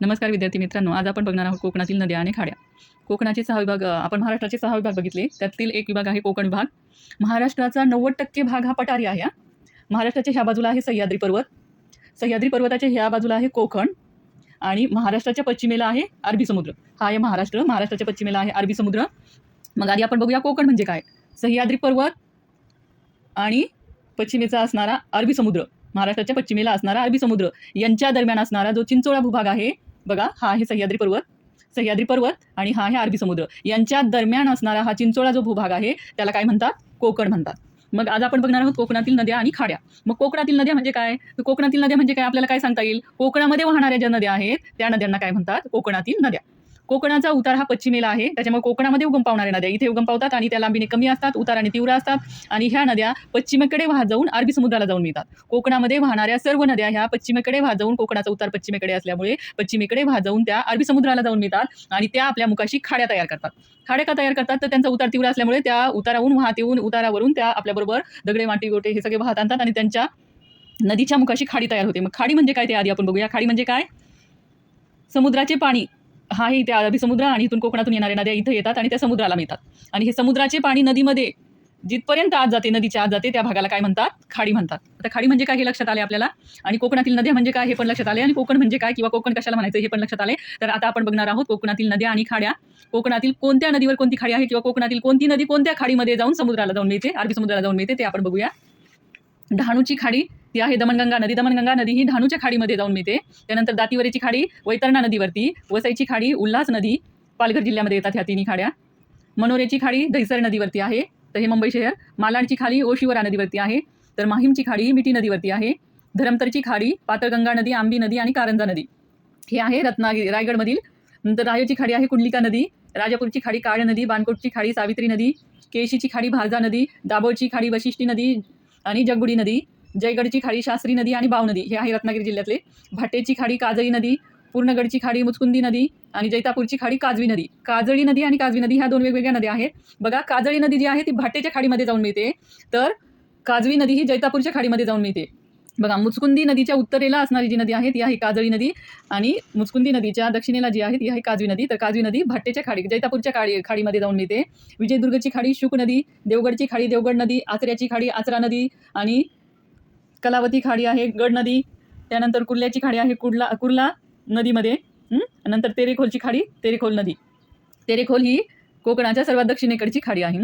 नमस्कार विद्यार्थी मित्रांनो आज आपण बघणार आहोत कोकणातील नद्या आणि खाड्या. कोकणाचे सहा विभाग आपण महाराष्ट्राचे सहा विभाग बघितले. त्यातील एक विभाग आहे कोकण विभाग. महाराष्ट्राचा नव्वद टक्के भाग हा पठारी आहे हा. महाराष्ट्राच्या ह्या बाजूला आहे सह्याद्री पर्वत. सह्याद्री पर्वताच्या ह्या बाजूला आहे कोकण आणि महाराष्ट्राच्या पश्चिमेला आहे अरबी समुद्र. हा आहे महाराष्ट्र महाराष्ट्राच्या पश्चिमेला आहे अरबी समुद्र. मग आधी आपण बघूया कोकण म्हणजे काय? सह्याद्री पर्वत आणि पश्चिमेचा असणारा अरबी समुद्र. महाराष्ट्राच्या पश्चिमेला असणारा अरबी समुद्र. यांच्या दरम्यान असणारा जो चिंचोळा भूभाग आहे बघा हा आहे सह्याद्री पर्वत सह्याद्री पर्वत आणि हा आहे अरबी समुद्र. यांच्या दरम्यान असणारा हा चिंचोळा जो भूभाग आहे त्याला काय म्हणतात? कोकण म्हणतात. मग आज आपण बघणार आहोत कोकणातील नद्या आणि खाड्या. मग कोकणातील नद्या म्हणजे काय? कोकणातील नद्या म्हणजे काय? आपल्याला काय सांगता येईल? कोकणामध्ये वाहणाऱ्या ज्या नद्या आहेत त्या नद्यांना काय म्हणतात? कोकणातील नद्या. कोकणाचा उतार हा पश्चिमेला आहे. त्याच्यामुळे कोकणामध्ये उगम पावणाऱ्या नद्या इथे उगम पावतात आणि त्या लांबीने कमी असतात उताराने तीव्र असतात आणि ह्या नद्या पश्चिमेकडे वाहत जाऊन अरबी समुद्राला जाऊन मिळतात. कोकणामध्ये वाहणाऱ्या सर्व नद्या ह्या पश्चिमेकडे वाहत जाऊन कोकणाचा उतार पश्चिमेकडे असल्यामुळे पश्चिमेकडे वाहत जाऊन त्या अरबी समुद्राला जाऊन मिळतात आणि त्या आपल्या मुखाशी खाड्या तयार करतात. खाड्या का तयार करतात? तर त्यांचा उतार तीव्र असल्यामुळे त्या उताराहून वाहत येऊन उतारावरून त्या आपल्याबरोबर दगडे माटी गोटे हे सगळे वाहत आणतात आणि त्यांच्या नदीच्या मुखाशी खाडी तयार होते. मग खाडी म्हणजे काय ते आधी आपण बघूया. खाडी म्हणजे काय? समुद्राचे पाणी. हा त्या अरबी समुद्र आणि इथून कोकणातून येणाऱ्या नद्या इथं येतात आणि त्या समुद्राला मिळतात. आणि हे समुद्राचे पाणी नदीमध्ये जिथपर्यंत आत जाते नदीच्या आत जाते त्या भागाला काय म्हणतात? खाडी म्हणतात. आता खाडी म्हणजे काय हे लक्षात आले आपल्याला? आणि कोकणातील नद्या म्हणजे काय हे पण लक्षात आले आणि कोकण म्हणजे काय किंवा कोकण कशाला म्हणायचं हे पण लक्षात आले तर आता आपण बघणार आहोत कोकणातील नद्या आणि खाड्या. कोकणातील कोणत्या नदीवर कोणती खाडी आहे किंवा कोकणातील कोणती नदी कोणत्या खाडीमध्ये जाऊन समुद्राला जाऊन मिळते? अरबी समुद्राला जाऊन मिळते ते आपण बघूया. डहाणूची खाडी ती आहे दमणगंगा नदी. दमणगंगा नदी ही धानूच्या खाडीमध्ये जाऊन मिळते. त्यानंतर दातीवरीची खाडी वैतरणा नदीवरती वसईची खाडी उल्हास नदी पालघर जिल्ह्यामध्ये येतात ह्या तिन्ही खाड्या. मनोरेची खाडी दहिसर नदीवरती आहे तर हे मुंबई शहर. मालाडची खाडी ओशिवरा नदीवरती आहे तर माहीमची खाडी मिठी नदीवरती आहे. धरमतरची खाडी पातळगंगा नदी आंबी नदी आणि कारंजा नदी. हे आहे रत्नागिरी रायगडमधील. नंतर रायची खाडी आहे कुंडलिका नदी राजापूरची खाडी काळ नदी बानकोटची खाडी सावित्री नदी केशीची खाडी भारजा नदी दाभोळची खाडी वशिष्ठी नदी आणि जगबुडी नदी. जयगडची खाडी शास्त्री नदी आणि बाव नदी हे आहे रत्नागिरी जिल्ह्यातले. भाटेची खाडी काजळी नदी पूर्णगडची खाडी मुचकुंदी नदी आणि जैतापूरची खाडी काजवी नदी. काजळी नदी आणि काजवी नदी ह्या दोन वेगवेगळ्या नद्या आहेत. बघा काजळी नदी जी आहे ती भाटेच्या खाडीमध्ये जाऊन मिळते. तर काजवी नदी ही जैतापूरच्या खाडीमध्ये जाऊन मिळते. बघा मुचकुंदी नदीच्या उत्तरेला असणारी जी नदी आहे ती आहे काजळी नदी आणि मुचकुंदी नदीच्या दक्षिणेला जी आहे ती आहे काजवी नदी. तर काजवी नदी भाट्टेच्या खाडी जैतापूरच्या खाडी खाडीमध्ये जाऊन मिळते. विजयदुर्गची खाडी शुक नदी देवगडची खाडी देवगड नदी आचऱ्याची खाडी आचरा नदी आणि कलावती खाडी आहे गड नदी त्यानंतर कुर्ल्याची खाडी आहे कुर्ला कुर्ला नदीमध्ये. नंतर तेरेखोलची खाडी तेरेखोल नदी. तेरेखोल ही कोकणाच्या सर्वात दक्षिणेकडची खाडी आहे.